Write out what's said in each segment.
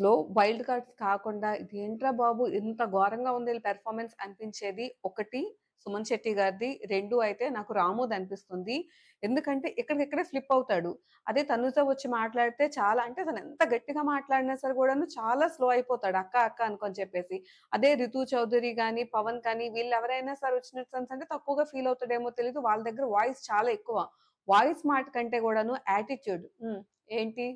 లో wild cards కాకుండా ఇది ఏంట్రా బాబు! ఇంత ఘోరంగా ఉంది పెర్ఫార్మెన్స్ అనిపించేది ఒకటి 'సుమన్ శెట్టి' గారిది. రెండు అయితే నాకు 'రాము'ది అనిపిస్తుంది. ఎందుకంటే ఇక్కడికిక్కడే ఫ్లిప్ అవుతాడు. అదే 'తనుజ' వచ్చి మాట్లాడితే చాలా అంటే తను ఎంత గట్టిగా మాట్లాడినా సరే కూడాను చాలా స్లో అయిపోతాడు. అక్క, అక్క అనుకొని చెప్పేసి. అదే 'రితు చౌదరి' గాని, 'పవన్' కానీ వీళ్ళు ఎవరైనా సరే వచ్చిన అంటే తక్కువగా ఫీల్ అవుతాడేమో తెలియదు వాళ్ళ దగ్గర వాయిస్ చాలా ఎక్కువ. వాయిస్ మాట కంటే కూడాను యాటిట్యూడ్. ఏంటి?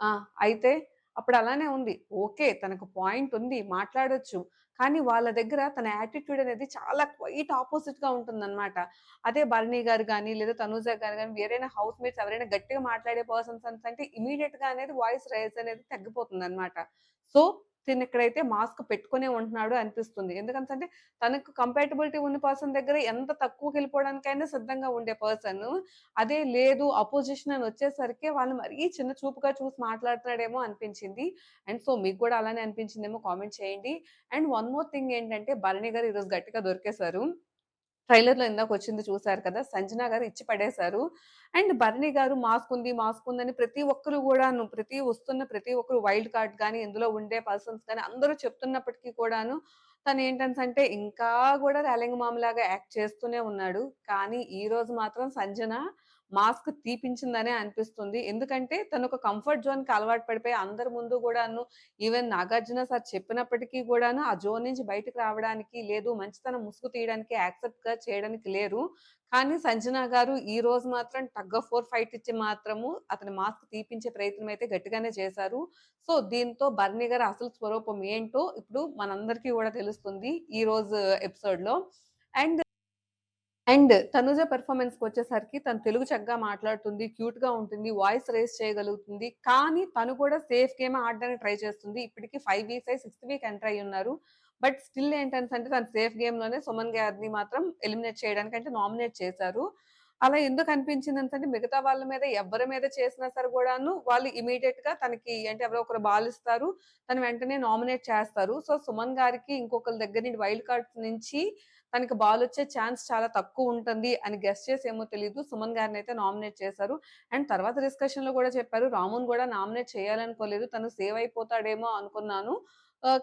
ఆ! అయితే? అప్పుడు అలానే ఉంది. ఓకే. తనకు పాయింట్ ఉంది. మాట్లాడొచ్చు. కానీ వాళ్ళ దగ్గర తన యాటిట్యూడ్ అనేది చాలా క్వైట్ ఆపోజిట్గా ఉంటుందన్నమాట. అదే 'భరణి' గారు కానీ లేదా 'తనూజ' గారు కానీ వేరైనా హౌస్ మేట్స్ ఎవరైనా గట్టిగా మాట్లాడే పర్సన్స్ అంటే ఇమీడియట్గా అనేది వాయిస్ రైజ్ అనేది తగ్గిపోతుందన్నమాట. సో, తినిక్కడైతే మాస్క్ పెట్టుకునే ఉంటున్నాడు అనిపిస్తుంది. ఎందుకంటే తనకు కంపాటబిలిటీ ఉన్న పర్సన్ దగ్గర ఎంత తక్కువకి వెళ్ళిపోవడానికైనా సిద్ధంగా ఉండే పర్సన్ అదే లేదు అపోజిషన్ అని వచ్చేసరికి వాళ్ళు మరీ చిన్న చూపుగా చూసి మాట్లాడుతున్నాడేమో అనిపించింది. అండ్ సో మీకు కూడా అలానే అనిపించిందేమో కామెంట్ చేయండి. అండ్ వన్ మోర్ థింగ్ ఏంటంటే 'భరణి' గారు ఈరోజు గట్టిగా దొరికేసారు. ట్రైలర్‌లో ఇందాకొచ్చింది చూసారు కదా! 'సంజన' గారు ఇచ్చి పడేశారు అండ్ 'భరణి' గారు మాస్క్ ఉంది, మాస్క్ ఉందని ప్రతి ఒక్కరు కూడాను ప్రతి వస్తున్న ప్రతి ఒక్కరు వైల్డ్ కార్డ్ కానీ ఇందులో ఉండే పర్సన్స్ కానీ అందరూ చెప్తున్నప్పటికీ కూడాను తను ఏంటంటే ఇంకా కూడా గూడా మామలాగా యాక్ట్ చేస్తూనే ఉన్నాడు. కానీ ఈరోజు మాత్రం 'సంజన' మాస్క్ తీపించిందనే అనిపిస్తుంది. ఎందుకంటే తను ఒక కంఫర్ట్ జోన్కి అలవాటు పడిపోయి అందరి ముందు కూడాను ఈవెన్ 'నాగార్జున' సార్ చెప్పినప్పటికీ కూడాను ఆ జోన్ నుంచి బయటకు రావడానికి లేదు మంచితనం ముసుగు తీయడానికి యాక్సెప్ట్గా చేయడానికి లేరు. కానీ 'సంజన' గారు ఈ రోజు మాత్రం టగ్ ఆఫ్ ఫైట్ ఇచ్చి మాత్రము అతని మాస్క్ తీపించే ప్రయత్నం అయితే గట్టిగానే చేశారు. సో, దీంతో 'భరణి' గారు అసలు స్వరూపం ఏంటో ఇప్పుడు మనందరికీ కూడా తెలుస్తుంది ఈ రోజు ఎపిసోడ్లో అండ్ అండ్ 'తనుజ' పెర్ఫార్మన్స్‌కొచ్చేసరికి తను తెలుగు చక్కగా మాట్లాడుతుంది. క్యూట్‌గా ఉంటుంది. వాయిస్ రేస్ చేయగలుగుతుంది. కానీ తను కూడా సేఫ్ గేమ్ ఆడడానికి ట్రై చేస్తుంది. ఇప్పటికి 5 వీక్స్ అయ్యి సిక్స్త్ వీక్ ఎంటర్ ఉన్నారు బట్ స్టిల్ ఏంటంటే తను సేఫ్ గేమ్‌లోనే సుమన్ గారిని మాత్రం ఎలిమినేట్ చేయడానికి అంటే నామినేట్ చేశారు. అలా ఎందుకు అనిపించింది అంటే మిగతా వాళ్ళ మీద ఎవ్వరి మీద చేసినా సరే కూడాను వాళ్ళు ఇమ్మీడియేట్‌గా తనకి అంటే ఎవరో ఒకరు బాలిస్తారు. తను వెంటనే నామినేట్ చేస్తారు. సో, సుమన్ గారికి ఇంకొకరి దగ్గర నుండి వైల్డ్ కార్డ్స్ నుంచి తనకి బాల్ వచ్చే ఛాన్స్ చాలా తక్కువ ఉంటుంది అని గెస్ట్ చేసేమో తెలియదు సుమన్ గారిని అయితే నామినేట్ చేశారు. అండ్ తర్వాత డిస్కషన్‌లో కూడా చెప్పారు. రాముని కూడా నామినేట్ చేయాలనుకోలేదు. తను సేవ్ అయిపోతాడేమో అనుకున్నాను.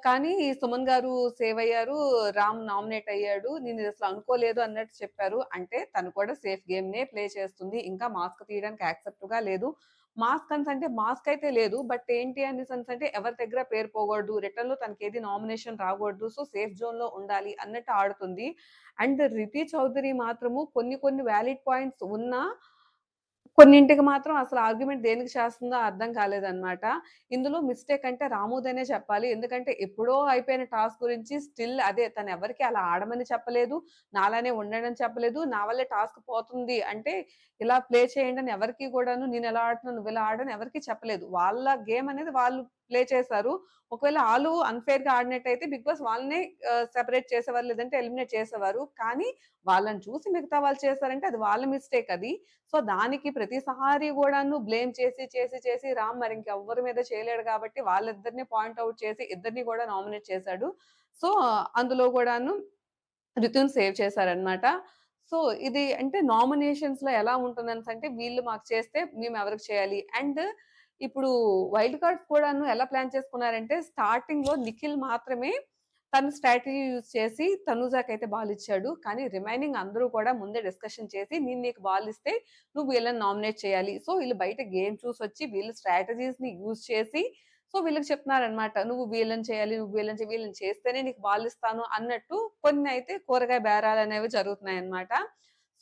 కానీ సుమన్ గారు సేవ్ అయ్యారు. రామ్ నామినేట్ అయ్యాడు. నేను అసలు అనుకోలేదు అన్నట్టు చెప్పారు. అంటే తను కూడా సేఫ్ గేమ్‌నే ప్లే చేస్తుంది. ఇంకా మాస్క్ తీయడానికి యాక్సెప్ట్‌గా లేదు. మాస్క్ అనేసంటే మాస్క్ అయితే లేదు. బట్ ఏంటి అని సన్స్ అంటే ఎవరి దగ్గర పేరు పోకూడదు. రిటర్న్‌లో ఏది నామినేషన్ రాకూడదు. సో, సేఫ్ జోన్‌లో ఉండాలి అన్నట్టు ఆడుతుంది. అండ్ 'రితి చౌదరి' మాత్రము కొన్ని కొన్ని వ్యాలిడ్ పాయింట్స్ ఉన్నా కొన్నింటికి మాత్రం అసలు ఆర్గ్యుమెంట్ దేనికి చేస్తుందో అర్థం కాలేదన్నమాట. ఇందులో మిస్టేక్ అంటే రాముదనే చెప్పాలి. ఎందుకంటే ఎప్పుడో అయిపోయిన టాస్క్ గురించి స్టిల్ అదే తను ఎవరికీ అలా ఆడమని చెప్పలేదు. నాలానే ఉండడం చెప్పలేదు. నా వల్లే టాస్క్ పోతుంది అంటే ఇలా ప్లే చేయండి అని నేను ఎలా నేనెలా ఆడుతున్నాను ఇలా ఆడని ఎవరికీ చెప్పలేదు. వాళ్ళ గేమ్ అనేది వాళ్ళు ప్లే చేశారు. ఒకవేళ వాళ్ళు అన్ఫేర్గా ఆడినట్టయితే బిగ్ బాస్ వాళ్ళనే సెపరేట్ చేసేవారు. లేదంటే ఎలిమినేట్ చేసేవారు. కానీ వాళ్ళని చూసి మిగతా వాళ్ళు చేశారంటే అది వాళ్ళ మిస్టేక్ అది. సో, దానికి ప్రతిసారి కూడాను బ్లేమ్ చేసి, చేసి, చేసి రామ్ మరి ఇంకెవ్వరి మీద చేయలేడు కాబట్టి వాళ్ళిద్దరిని పాయింట్ చేసి ఇద్దరిని కూడా నామినేట్ చేశాడు. సో, అందులో కూడాను రితున్ సేవ్ చేశారనమాట సో, ఇది అంటే నామినేషన్స్లో ఎలా ఉంటుంది అంటే వీళ్ళు మాకు చేస్తే మేము ఎవరికి చేయాలి. అండ్ ఇప్పుడు వైల్డ్ కార్డ్స్ కూడాను ఎలా ప్లాన్ చేసుకున్నారంటే స్టార్టింగ్‌లో నిఖిల్ మాత్రమే తను స్ట్రాటజీ యూజ్ చేసి తనుజాకైతే బాల్ ఇచ్చాడు కానీ రిమైనింగ్ అందరూ కూడా ముందే డిస్కషన్ చేసి నేను నీకు బాల్ ఇస్తే నువ్వు వీళ్ళని నామినేట్ చేయాలి. సో, వీళ్ళు బయట గేమ్ చూసి వచ్చి వీళ్ళు స్ట్రాటజీస్‌ని యూజ్ చేసి సో, వీళ్ళకి చెప్తున్నారనమాట నువ్వు వీళ్ళని చేయాలి, నువ్వు వీళ్ళని వీళ్ళని చేస్తేనే నీకు బాల్ ఇస్తాను అన్నట్టు కొన్ని అయితే కూరగాయ బేరాలు అనేవి జరుగుతున్నాయి అనమాట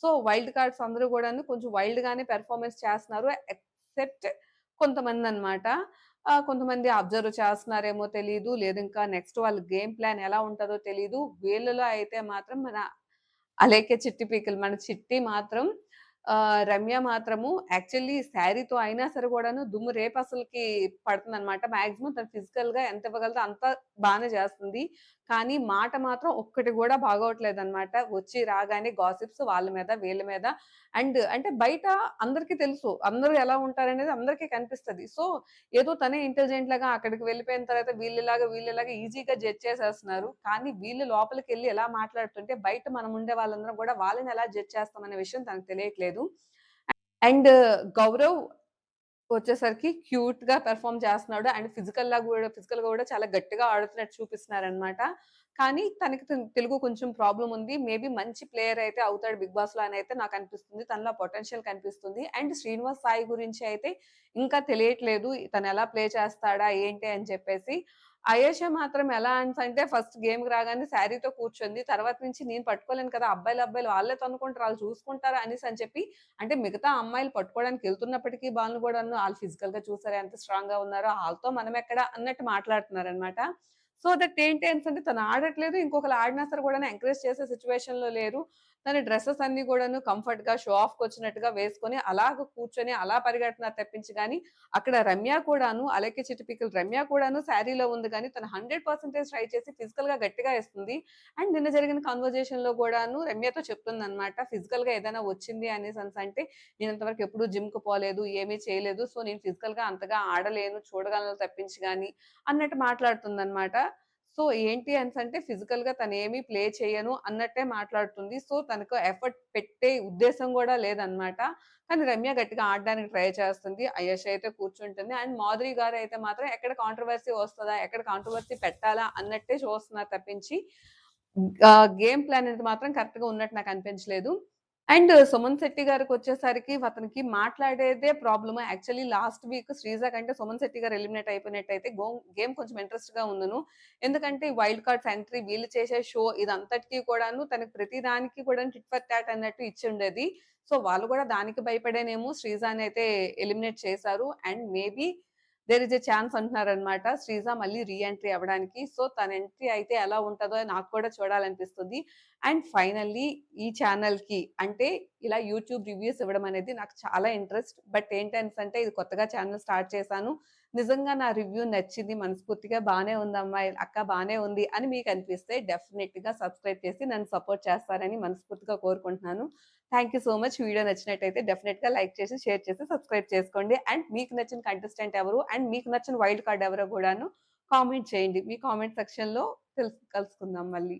సో, వైల్డ్ కార్డ్స్ అందరూ కూడా కొంచెం వైల్డ్‌గానే పెర్ఫార్మెన్స్ చేస్తున్నారు. ఎక్సెప్ట్ కొంతమంది అనమాట కొంతమంది అబ్జర్వ్ చేస్తున్నారేమో తెలియదు లేదు ఇంకా నెక్స్ట్ వాళ్ళ గేమ్ ప్లాన్ ఎలా ఉంటుందో తెలియదు వీళ్ళలో అయితే మాత్రం మన అలేకే చిట్టి పీకలు మన చిట్టి మాత్రం రమ్య మాత్రము యాక్చువల్లీ శారీతో అయినా సరే కూడాను దుమ్ము రేపు అసలుకి పడుతుంది అనమాట మాక్సిమం తను ఫిజికల్గా ఎంత ఇవ్వగలదో అంత బాగానే చేస్తుంది. కానీ మాట మాత్రం ఒక్కటి కూడా బాగోవట్లేదు అనమాట వచ్చి రాగానే గాసిప్స్ వాళ్ళ మీద, వీళ్ళ మీద అండ్ అంటే బయట అందరికీ తెలుసు. అందరూ ఎలా ఉంటారనేది అందరికీ కనిపిస్తది. సో, ఏదో తనే ఇంటెలిజెంట్ లాగా అక్కడికి వెళ్ళిపోయిన తర్వాత వీళ్ళలాగా, వీళ్ళలాగా ఈజీగా జడ్జ్ చేసేస్తున్నారు. కానీ వీళ్ళు లోపలికి వెళ్ళి ఎలా మాట్లాడుతుంటే బయట మనం ఉండే వాళ్ళందరం కూడా వాళ్ళని ఎలా జడ్జ్ చేస్తామనే విషయం తనకు తెలియట్లేదు. అండ్ గౌరవ్ వచ్చేసరికి క్యూట్‌గా పెర్ఫార్మ్ చేస్తున్నాడు. అండ్ ఫిజికల్గా కూడా ఫిజికల్గా కూడా చాలా గట్టిగా ఆడుతున్నట్టు చూపిస్తున్నారనమాట. కానీ తనకి తెలుగు కొంచెం ప్రాబ్లం ఉంది. మేబీ మంచి ప్లేయర్ అయితే అవుతాడు 'బిగ్ బాస్లో అని అయితే నాకు అనిపిస్తుంది తనలో పొటెన్షియల్ కనిపిస్తుంది. అండ్ 'శ్రీనివాస్ సాయి' గురించి అయితే ఇంకా తెలియట్లేదు. తను ఎలా ప్లే చేస్తాడా ఏంటి అని చెప్పేసి. అయేషా మాత్రం ఎలా అంటే ఫస్ట్ గేమ్ రాగానే శారీతో కూర్చుంది. తర్వాత నుంచి నేను పట్టుకోలేను కదా! అబ్బాయిలు, అబ్బాయిలు వాళ్ళే తనుకుంటారు వాళ్ళు చూసుకుంటారు అనేసి అని చెప్పి అంటే మిగతా అమ్మాయిలు పట్టుకోవడానికి వెళ్తున్నప్పటికీ బాలు కూడా వాళ్ళు ఫిజికల్గా చూసారు ఎంత స్ట్రాంగ్గా ఉన్నారో వాళ్ళతో మనం ఎక్కడ అన్నట్టు మాట్లాడుతున్నారు అనమాట సో దట్ ఏంటి అంటే తను ఆడట్లేదు. ఇంకొకళ్ళు ఆడినా సరే కూడా ఎంకరేజ్ చేసే సిట్యుయేషన్‌లో లేరు. తన అన్ని కూడాను కంఫర్ట్గా షో ఆఫ్‌కొచ్చినట్టుగా వేసుకొని అలాగ కూర్చొని అలా పరిగెడుతున్నారు తప్పించి కానీ అక్కడ రమ్య కూడాను అలాగే చిటిపికలు రమ్య కూడాను శారీలో ఉంది కానీ తను 100% ట్రై చేసి ఫిజికల్‌గా గట్టిగా వేస్తుంది అండ్ నిన్న జరిగిన కన్వర్జేషన్‌లో కూడాను రమ్యతో చెప్తుందనమాట. ఫిజికల్‌గా ఏదైనా వచ్చింది అనేసనంటే నేను ఇంతవరకు ఎప్పుడు జిమ్కు పోలేదు. ఏమీ చేయలేదు. సో నేను ఫిజికల్‌గా అంతగా ఆడలేను. చూడగలను తప్పించి గాని అన్నట్టు మాట్లాడుతుంది అనమాట సో ఏంటి అంటే ఫిజికల్గా తను ఏమీ ప్లే చేయను అన్నట్టే మాట్లాడుతుంది. సో తనకు ఎఫర్ట్ పెట్టే ఉద్దేశం కూడా లేదనమాట. కానీ రమ్య గట్టిగా ఆడడానికి ట్రై చేస్తుంది. అయేషా అయితే కూర్చుంటుంది. అండ్ మాధురి గారు అయితే మాత్రం ఎక్కడ కాంట్రోవర్సీ వస్తుందా ఎక్కడ కాంట్రవర్సీ పెట్టాలా? అన్నట్టే చూస్తున్నారు తప్పించి గేమ్ ప్లాన్ అనేది మాత్రం కరెక్ట్‌గా ఉన్నట్టు నాకు అనిపించలేదు. అండ్ సుమన్ శెట్టి గారికొచ్చేసరికి అతనికి మాట్లాడేదే problem. Actually last week Sreeja కంటే సుమన్ శెట్టి గారు ఎలిమినేట్ అయిపోయినట్టయితే గో గేమ్ కొంచెం ఇంట్రెస్ట్గా ఉండును. ఎందుకంటే వైల్డ్ కార్డ్స్ ఎంట్రీ వీళ్ళు చేసే షో ఇదంతటికి కూడాను తనకి ప్రతి దానికి కూడా టిట్ ఫర్ టాట్ అన్నట్టు ఇచ్చుండేది. సో వాళ్ళు కూడా దానికి భయపడేనేమో అయితే ఎలిమినేట్ చేశారు. And maybe there is a chance అంటున్నారనమాట. Sreeja మళ్ళీ రీ ఎంట్రీ అవ్వడానికి. సో తన ఎంట్రీ అయితే ఎలా ఉంటుందో నాకు కూడా చూడాలనిపిస్తుంది. అండ్ ఫైనల్లీ ఈ ఛానల్కి అంటే ఇలా యూట్యూబ్ రివ్యూస్ ఇవ్వడం అనేది నాకు చాలా ఇంట్రెస్ట్. బట్ ఏంటంటే ఇది కొత్తగా ఛానల్ స్టార్ట్ చేశాను. నిజంగా నా రివ్యూ నచ్చింది. మనస్ఫూర్తిగా బానే ఉందమ్మా అక్క బాగానే ఉంది అని మీకు అనిపిస్తే డెఫినెట్గా సబ్స్క్రైబ్ చేసి నన్ను సపోర్ట్ చేస్తారని మనస్ఫూర్తిగా కోరుకుంటున్నాను. Thank you so much. Video నచ్చినట్టయితే డెఫినిట్‌గా లైక్ చేసి, షేర్ చేసి, సబ్స్క్రైబ్ చేసుకోండి. అండ్ మీకు నచ్చిన కంటెస్టెంట్ ఎవరు? అండ్ మీకు నచ్చిన వైల్డ్ కార్డ్ ఎవరో కూడాను కామెంట్ చేయండి. మీ కామెంట్ సెక్షన్‌లో తెలుసు కలుసుకుందాం మళ్ళీ.